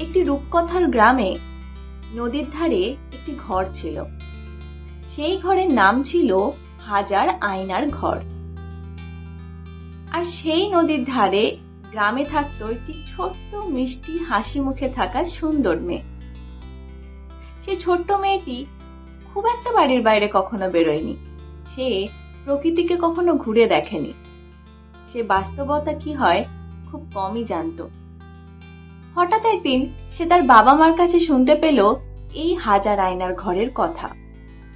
একটি রূপকথার গ্রামে নদীর ধারে একটি ঘর ছিল। সেই ঘরের নাম ছিল হাজার আয়নার ঘর। আর সেই নদীর ধারে গ্রামে থাকতো একটি ছোট্ট মিষ্টি হাসি মুখে থাকা সুন্দর মেয়ে। সে ছোট্ট মেয়েটি খুব একটা বাড়ির বাইরে কখনো বেরোয়নি। সে প্রকৃতিকে কখনো ঘুরে দেখেনি। সে বাস্তবতা কি হয় খুব কমই জানতো। হঠাৎ একদিন সে তার বাবা মার কাছে শুনতে পেল এই হাজার আয়নার ঘরের কথা।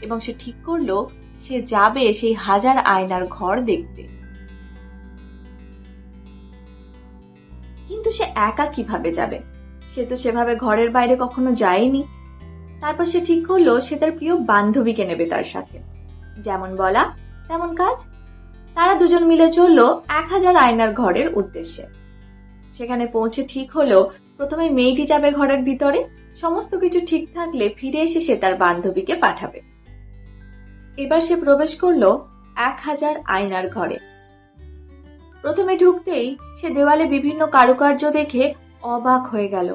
এবং সে ঠিক করল, সে যাবে সেই হাজার আয়নার ঘর দেখতে। কিন্তু সে একা কীভাবে যাবে? সে তো সেভাবে ঘরের বাইরে কখনো যায়নি। তারপর সে ঠিক করল, সে তার প্রিয় বান্ধবীকে নেবে তার সাথে। যেমন বলা, তেমন কাজ। তারা দুজন মিলে চলল এক হাজার আয়নার ঘরের উদ্দেশ্যে। সেখানে পৌঁছে ঠিক হলো প্রথমে মেয়েটি যাবে ঘরের ভিতরে, সমস্ত কিছু ঠিক থাকলে ফিরে এসে সে তার বান্ধবীকে পাঠাবে। এবার সে প্রবেশ করল এক হাজার আয়নার ঘরে। প্রথমে ঢুকতেই সে দেওয়ালে বিভিন্ন কারুকার্য দেখে অবাক হয়ে গেল।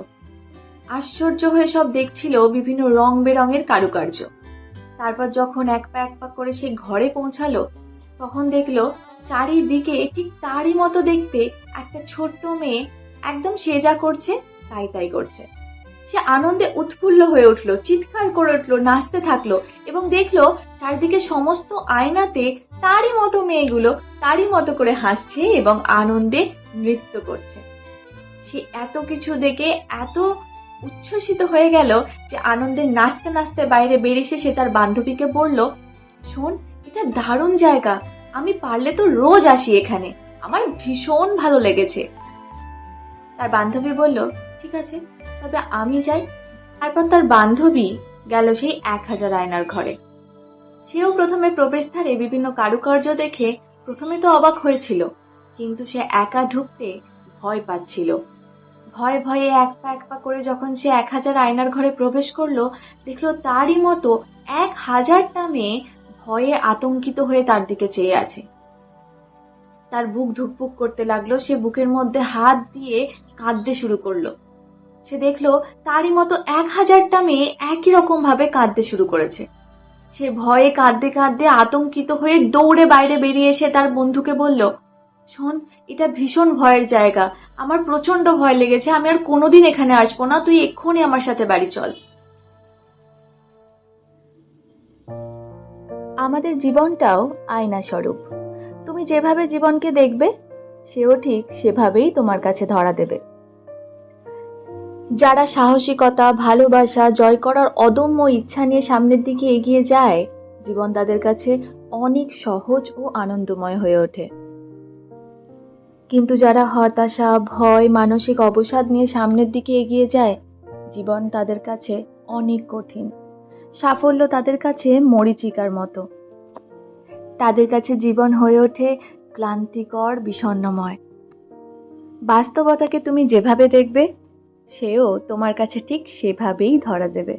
আশ্চর্য হয়ে সব দেখছিল বিভিন্ন রং বেরঙের কারুকার্য। তারপর যখন এক পা এক পা করে সে ঘরে পৌঁছালো, তখন দেখল চারিদিকে ঠিক তারই মতো দেখতে একটা ছোট্ট মেয়ে একদম সে যা করছে তাই তাই করছে। সে আনন্দে উৎফুল্ল হয়ে উঠল, চিৎকার করে উঠল, নাচতে থাকল এবং দেখল চারিদিকে সমস্ত আয়নাতে তারই মতো মেয়েগুলো তারই মতো করে হাসছে এবং আনন্দে নৃত্য করছে। সে এত কিছু দেখে এত উচ্ছ্বসিত হয়ে গেল যে আনন্দে নাচতে নাচতে বাইরে বেরিয়ে সে তার বান্ধবীকে বলল, শোন, এটা দারুণ জায়গা। আমি পারলে তো রোজ আসি এখানে। আমার ভীষণ ভালো লেগেছে। তার বান্ধবী বলল ঠিক আছে, তবে আমি যাই। তারপর তার বান্ধবী গেল সেই এক হাজার আয়নার ঘরে। সেও প্রথমে প্রবেশদ্বারে বিভিন্ন কারুকার্য দেখে প্রথমে তো অবাক হয়েছিল, কিন্তু সে একা ঢুকতে ভয় পাচ্ছিল। ভয়ে ভয়ে এক পা এক পা করে যখন সে এক হাজার আয়নার ঘরে প্রবেশ করল, দেখল তারই মতো এক হাজারটা মেয়ে ভয়ে আতঙ্কিত হয়ে তার দিকে চেয়ে আছে। তার বুক ধুকপুক করতে লাগল, সে বুকের মধ্যে হাত দিয়ে কাঁদতে শুরু করল। সে দেখল তারই মতো এক হাজারটা মেয়ে একই রকম ভাবে কাঁদতে শুরু করেছে। সে ভয়ে কাঁদতে কাঁদতে আতঙ্কিত হয়ে দৌড়ে বাইরে বেরিয়ে এসে তার বন্ধুকে বলল, শোন, এটা ভীষণ ভয়ের জায়গা। আমার প্রচণ্ড ভয় লেগেছে। আমি আর কোনোদিন এখানে আসব না। তুই এক্ষুনি আমার সাথে বাড়ি চল। আমাদের জীবনটাও আয়না স্বরূপ তুমি যেভাবে জীবনকে দেখবে, সেও ঠিক সেভাবেই তোমার কাছে ধরা দেবে। যারা সাহসিকতা, ভালোবাসা, জয় করার অদম্য ইচ্ছা নিয়ে সামনের দিকে এগিয়ে যায়, জীবন তাদের কাছে অনেক সহজ ও আনন্দময় হয়ে ওঠে। কিন্তু যারা হতাশা, ভয়, মানসিক অবসাদ নিয়ে সামনের দিকে এগিয়ে যায়, জীবন তাদের কাছে অনেক কঠিন। সাফল্য তাদের কাছে মরিচিকার মতো। তাদের কাছে জীবন হয়ে ওঠে ক্লান্তিকর, বিষণ্ণময়। বাস্তবতাকে তুমি যেভাবে দেখবে সেও তোমার কাছে ঠিক সেভাবেই ধরা দেবে।